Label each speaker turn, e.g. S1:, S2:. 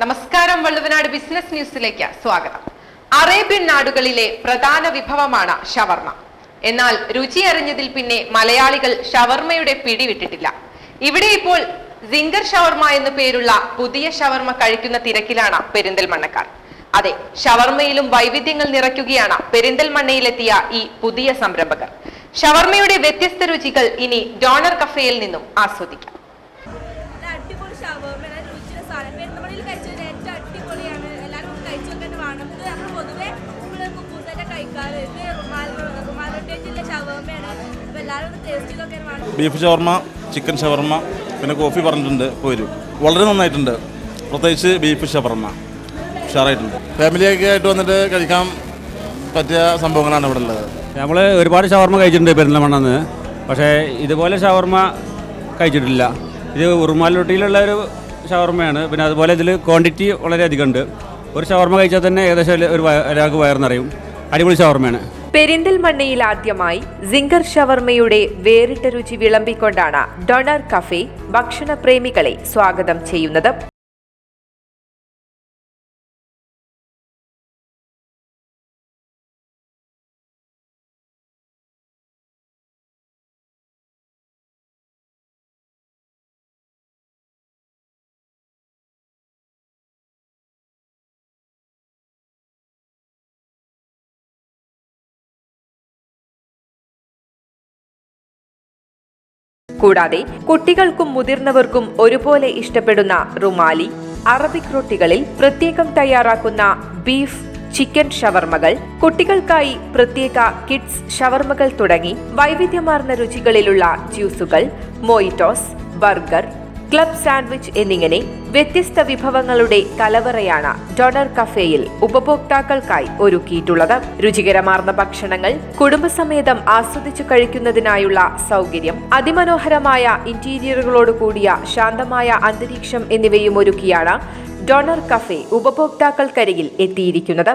S1: നമസ്കാരം വള്ളുവനാട് ബിസിനസ് ന്യൂസിലേക്ക് സ്വാഗതം. അറേബ്യൻ നാടുകളിലെ പ്രധാന വിഭവമാണ് ഷവർമ. എന്നാൽ രുചി അറിഞ്ഞതിൽ പിന്നെ മലയാളികൾ ഷവർമയുടെ പിടിവിട്ടിട്ടില്ല. ഇവിടെ ഇപ്പോൾ സിംഗർ ഷവർമ എന്നു പേരുള്ള പുതിയ ഷവർമ കഴിക്കുന്ന തിരക്കിലാണ് പെരിന്തൽമണ്ണക്കാർ. അതെ ഷവർമയിലും വൈവിധ്യങ്ങൾ നിറയ്ക്കുകയാണ് പെരിന്തൽമണ്ണയിലെത്തിയ ഈ പുതിയ സംരംഭകർ. ഷവർമയുടെ വ്യത്യസ്ത രുചികൾ ഇനി ഡോണർ കഫേയിൽ നിന്നും ആസ്വദിക്കാം.
S2: സാധനം. പെരുന്നമ്മളിൽ കഴിച്ചത് ഏറ്റവും അടിപൊളിയാണ്. എല്ലാവരും കഴിച്ചൊക്കെ കഴിച്ചു നോക്കാൻ വേണം. ഇത് നമ്മൾ പൊതുവെ നമ്മൾ കുക്കൂസൊക്കെ കഴിക്കാറ്. ഇത് റുമാൽ ഷവർമ്മയാണ് അപ്പോൾ എല്ലാവരും ടേസ്റ്റ് ചെയ്തൊക്കെ വേണം.
S3: ബീഫ് ഷവർമ ചിക്കൻ ഷവർമ പിന്നെ കോഫി പറഞ്ഞിട്ടുണ്ട് പോരും വളരെ നന്നായിട്ടുണ്ട്. പ്രത്യേകിച്ച് ബീഫ് ഷവർമ ഉഷാറായിട്ടുണ്ട്. ഫാമിലിയൊക്കെ ആയിട്ട് വന്നിട്ട് കഴിക്കാൻ പറ്റിയ സംഭവങ്ങളാണ് ഇവിടെ ഉള്ളത്.
S4: നമ്മൾ ഒരുപാട് ഷവർമ കഴിച്ചിട്ടുണ്ട് പെരിന്തൽമണ്ണെന്ന്. പക്ഷേ ഇതുപോലെ ഷവർമ കഴിച്ചിട്ടില്ല. ഇത് ഉറുമാൽ റൊട്ടിയിലുള്ള ഒരു ഷവർമയാണ്. പിന്നെ അതുപോലെ ഇതിൽ ക്വാണ്ടിറ്റി വളരെയധികം ഉണ്ട്. ഒരു ഷവർമ കഴിച്ചാൽ തന്നെ ഏകദേശം ഒരു ഒരാൾക്ക് വയറിനറിയും. നിറയും അടിപൊളി ഷവർമയാണ്.
S5: പെരിന്തൽമണ്ണയിൽ ആദ്യമായി സിംഗർ ഷവർമയുടെ വേറിട്ട രുചി വിളമ്പിക്കൊണ്ടാണ് ഡൊണർ കഫേ ഭക്ഷണപ്രേമികളെ സ്വാഗതം ചെയ്യുന്നത്. കൂടാതെ കുട്ടികൾക്കും മുതിർന്നവർക്കും ഒരുപോലെ ഇഷ്ടപ്പെടുന്ന റുമാലി അറബിക് റൊട്ടികളിൽ പ്രത്യേകം തയ്യാറാക്കുന്ന ബീഫ് ചിക്കൻ ഷവർമകൾ കുട്ടികൾക്കായി പ്രത്യേക കിഡ്സ് ഷവർമകൾ തുടങ്ങി വൈവിധ്യമാർന്ന രുചികളിലുള്ള ജ്യൂസുകൾ മോയിറ്റോസ് ബർഗർ ക്ലബ് സാൻഡ്വിച്ച് എന്നിങ്ങനെ വ്യത്യസ്ത വിഭവങ്ങളുടെ കലവറയാണ് ഡൊണർ കഫേയിൽ ഉപഭോക്താക്കൾക്കായി ഒരുക്കിയിട്ടുള്ളത്. രുചികരമാർന്ന ഭക്ഷണങ്ങൾ കുടുംബസമേതം ആസ്വദിച്ചു കഴിക്കുന്നതിനായുള്ള സൗകര്യം അതിമനോഹരമായ ഇന്റീരിയറുകളോട് കൂടിയ ശാന്തമായ അന്തരീക്ഷം എന്നിവയും ഒരുക്കിയാണ് ഡൊണർ കഫേ ഉപഭോക്താക്കൾക്കരികിൽ എത്തിയിരിക്കുന്നത്.